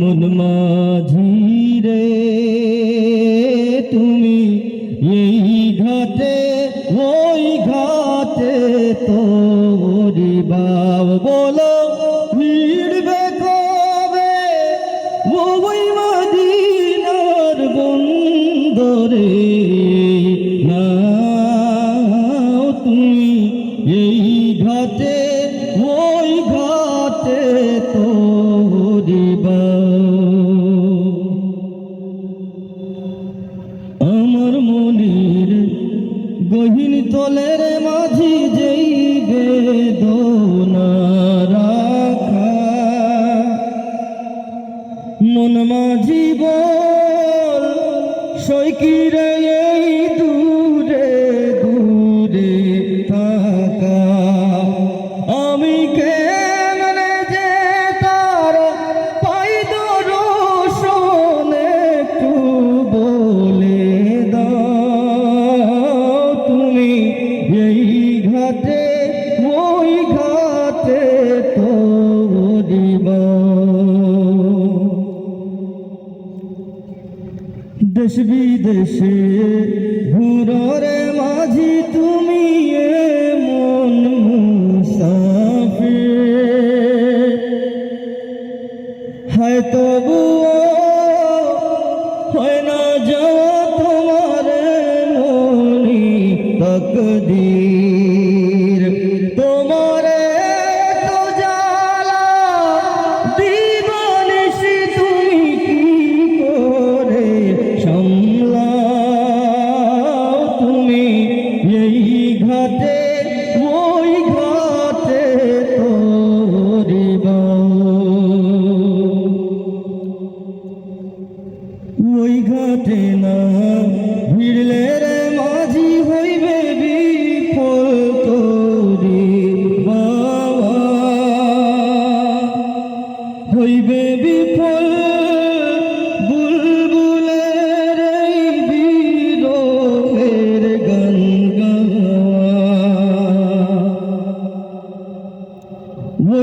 মন মাঝি রে, তুমি এই ঘাটে, ওই ঘাটে তো বাব বলো ভিড়বে কবে? ওই মদিনার বন্দরে গহীন তলের মাঝি যেই বেদনা রাখা। মন মাঝি বল সৈকিরে দেশ বিদেশে ঘুরে মাঝি তুমি মন মুসাফে হয় তবু হয় না যাওয়া তোমার মনি তকদীর।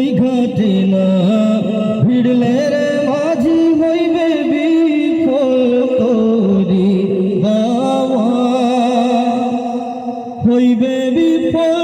ওই ঘটে না। ভিড়লে রে মাঝি হইবে বিফল তোরি বাবা। হইবে বিফল